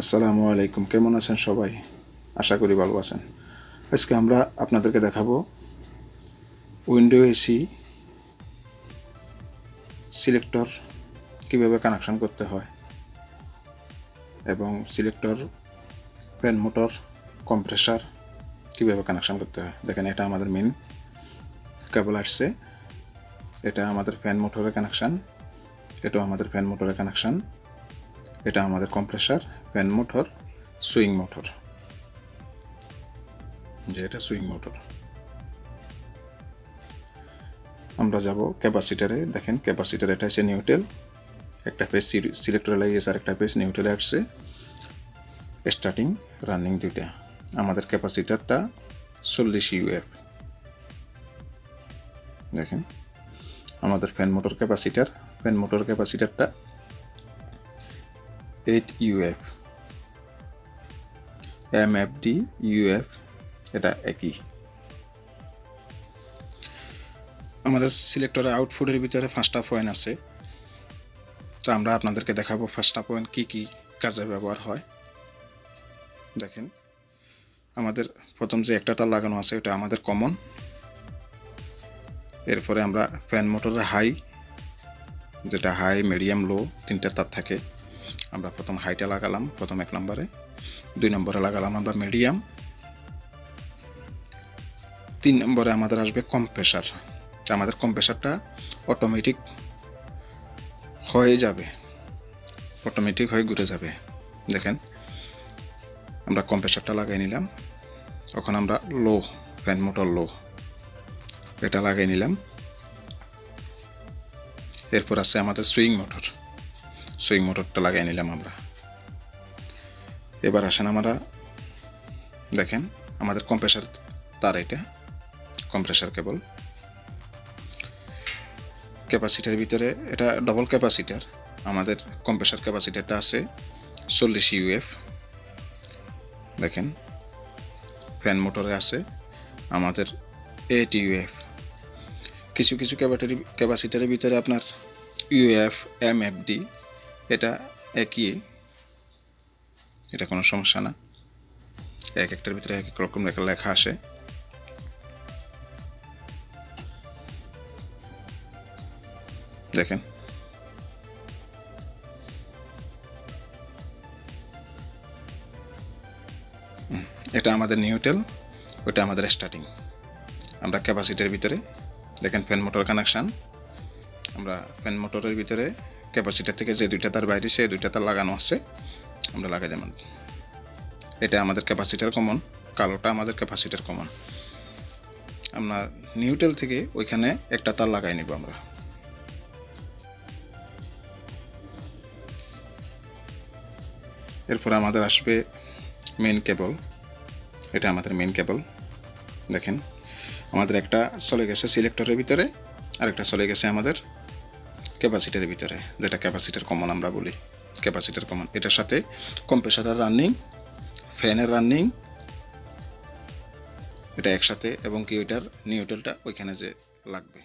আসসালামু আলাইকুম। কেমন আছেন সবাই? আশা করি ভালো আছেন। আজকে আমরা আপনাদেরকে দেখাবো উইন্ডো এসি সিলেক্টর কীভাবে কানেকশন করতে হয় এবং সিলেক্টর, ফ্যান মোটর, কম্প্রেসার কীভাবে কানেকশন করতে হয়। দেখেন, এটা আমাদের মেন কেবল আসছে। এটা আমাদের ফ্যান মোটরের কানেকশান। এটাও আমাদের ফ্যান মোটরের কানেকশান। এটা আমাদের compressor fan motor swing motor যে এটা সুইং মোটর আমরা যাব ক্যাপাসিটারে দেখেন ক্যাপাসিটার এটা হচ্ছে নিউটেল একটা পেজ সিলেক্টরে লাগিয়েছে আর একটা পেজ নিউটেলে আসছে। স্টার্টিং রানিং দুইটা। আমাদের ক্যাপাসিটারটা চল্লিশ ইউএফ দেখেন, আমাদের fan motor capacitor fan motor ক্যাপাসিটারটা eight UF M F D এটা একই। আমাদের সিলেক্টরের আউটপুটের ভিতরে পাঁচটা পয়েন্ট আছে। তো আমরা আপনাদেরকে দেখাবো পাঁচটা পয়েন্ট কী কী কাজে ব্যবহার হয়। দেখেন, আমাদের প্রথম যে একটা তার লাগানো আছে, ওটা আমাদের কমন এরপরে আমরা ফ্যান মোটরের হাই যেটা হাই মিডিয়াম লো তিনটা তার থাকে। আমরা প্রথম হাইটা লাগালাম, প্রথম এক নম্বরে। দুই নম্বরে লাগালাম আমরা মিডিয়াম তিন নম্বরে আমাদের আসবে কম্প্রেসার আমাদের কম্প্রেসারটা অটোমেটিক হয়ে যাবে। অটোমেটিক হয়ে ঘুরে যাবে। দেখেন, আমরা কম্প্রেসারটা লাগাই নিলাম। তখন আমরা লো ফ্যান মোটর লো এটা লাগাই নিলাম। এরপর আছে আমাদের সুইং মোটর সুইং মোটরটা লাগাই নিলাম আমরা। এবার আসেন আমরা, দেখেন, আমাদের কম্প্রেসার তার এটা কম্প্রেসার কেবল ক্যাপাসিটার ভিতরে, এটা ডবল ক্যাপাসিটার আমাদের কম্প্রেসার ক্যাপাসিটারটা আছে চল্লিশ ইউএফ দেখেন ফ্যান মোটরে আছে আমাদের এইট ইউএফ কিছু কিছু ক্যাপাসিটারের ভিতরে আপনার ইউএফ এম এফ ডি এটা একই এটা কোনো সমস্যা না। এক একটার ভিতরে এক এক রকম লেখা লেখা আসে। দেখেন। এটা আমাদের নিউটেল ওটা আমাদের স্টার্টিং আমরা ক্যাপাসিটির ভিতরে, দেখেন ফ্যান মোটর কানেকশান আমরা ফ্যান মোটরের ভিতরে ক্যাপাসিটার থেকে যে দুইটা তার বাইরে, সে দুইটা তার লাগানো আছে। আমরা লাগাই যেমন এটা আমাদের ক্যাপাসিটার কমন কালোটা আমাদের ক্যাপাসিটার কমন আমরা নিউটেল থেকে ওইখানে একটা তার লাগাই নিব আমরা। এরপর আমাদের আসবে মেন কেবল এটা আমাদের মেন কেবল দেখেন, আমাদের একটা চলে গেছে সিলেক্টরের ভিতরে, আরেকটা চলে গেছে আমাদের ক্যাপাসিটারের ভিতরে, যেটা ক্যাপাসিটার কমন আমরা বলি ক্যাপাসিটার কমন এটার সাথে কম্প্রেসারের রানিং ফ্যানের রানিং এটা একসাথে এবং কি ওইটার নিউটেলটা ওইখানে যে লাগবে।